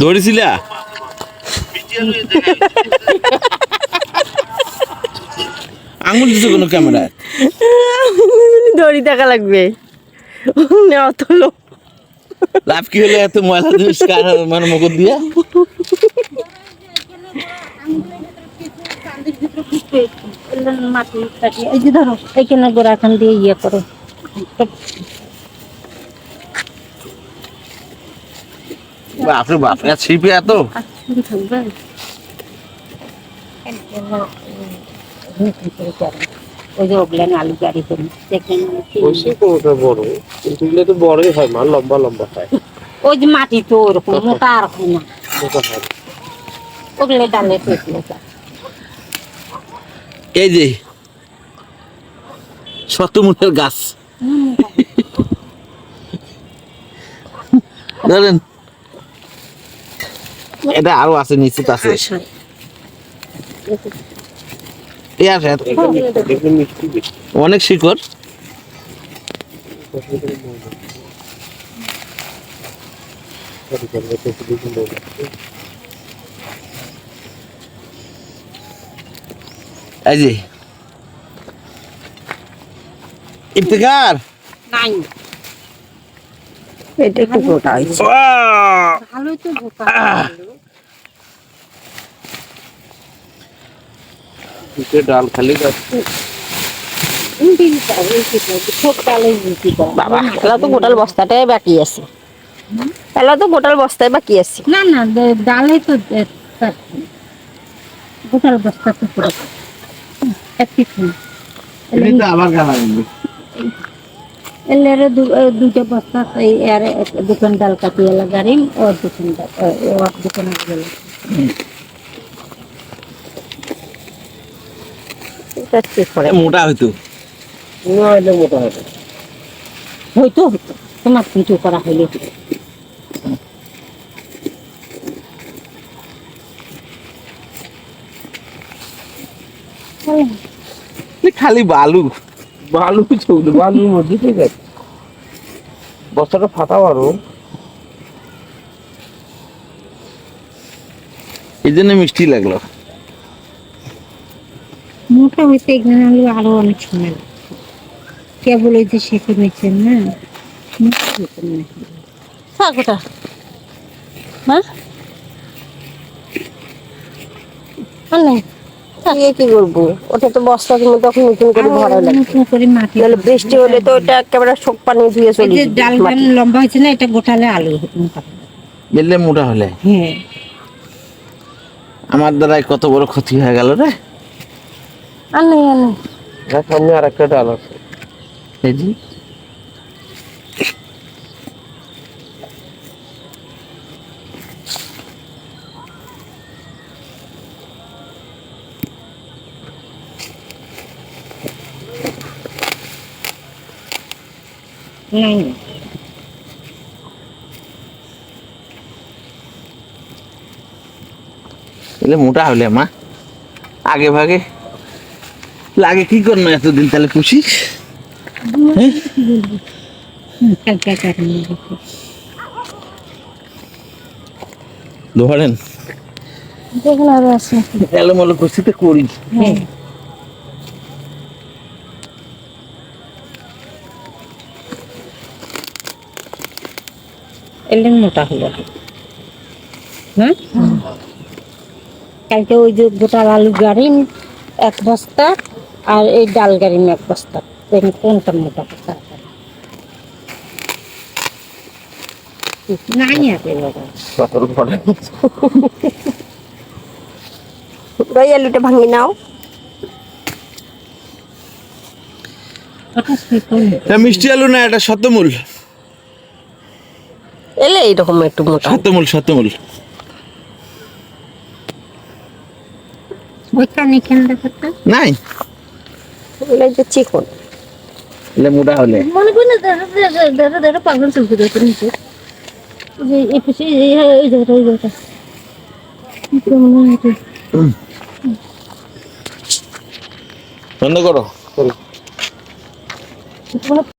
ধরেছিলা আঙুল দিছো কোনো ক্যামেরায়? দড়ি টাকা লাগবে। অত লোক। লাভ কি হলো এত ময়লা জিনিস কার মানে মুখ দিয়া? মাটি এই যে ধরো এইখানে গোড়া খান দিয়ে ইয়ে করো। বাপরে বাপ এত ছিপে এত? ওই যে ওগুলেন আলু গাড়ি করি দেখলেন বসে কোনোটা বড় কিন্তু এগুলো তো বড়ই হয় মা লম্বা লম্বা হয়। ওই যে মাটি তো ওরকম মোটা আর হয় না। মোটা হয়। ওগুলো ডালে টেকলে এই যে গাছ। ধরেন এটা আরও আছে নিশ্চিত আছে। মিষ্টি বেশি অনেক শিকড়। এই যে। ইফতেখার। নাই। এটা একটু গোটা হয়েছে। ভালোই তো দুটো ডাল খালি গাছ ছোট ডালে বিক্রি করে বাবা এলা তো গোটাল বস্তাটাই বাকি আছে। এলা তো গোটাল বস্তায় বাকি আছে। না না ডালে তো গোটাল বস্তা তো পুরো। একটি আবার গালা লাগবে এলেরে বস্তা এই দোকান ডাল কাটিয়ে গাড়ি ওর দোকান ডাল ওর দোকানে গেল। চেক করে? মোটা হইতো। না এটা মোটা না। হয়তো তোমার কিছু করা হইলে। খালি বালু। বালু বালুর মধ্যে ঠিক আছে। বস্তাটা ফাটা পারো এই জন্য মিষ্টি লাগল। মোটা হইতে এখানে আলু আরও অনেক সময়। কেবল ওই যে শেখে নিচ্ছেন না? হ্যাঁ আর নাই দিয়ে কি করব? ওটা তো বস্তা তুমি তখন নতুন করে ভরা লাগবে মাটি নাহলে বৃষ্টি হলে তো ওটা একেবারে শোক পানি ধুয়ে চলে ডাল মাটি। লম্বা হয়েছে না এটা গোটালে আলু বেললে মোটা হলে? হ্যাঁ। আমার দ্বারাই কত বড় ক্ষতি হয়ে গেল রে। আর নেই আর সামনে আর একটা ডাল আছে। এই যে। নাই মোটা হলে মা। আগে ভাগে। লাগে কি করনো এতদিন? তাহলে খুশি কালকে ধরেন। এলোমেলো করি। হ্যাঁ। এলেন মোটা হলো। হ্যাঁ কালকে ওই যে গোটা আলু গাড়িম এক বস্তা আর এই ডাল গাড়িম এক বস্তা দেখুন কোনটা মোটা বস্তা আলুটা ভাঙি নাও। মিষ্টি আলু না এটা শতমূল এলে এইরকম একটু মোটা। শতমূল নাই। এলে যে চিকন। এলে মোটা হলে? মনে করি না দাদা দাদা পাগল চলতে দেখো নিচে যে এই পিছে এই এই জায়গাটা এই জায়গাটা? বন্ধ করো।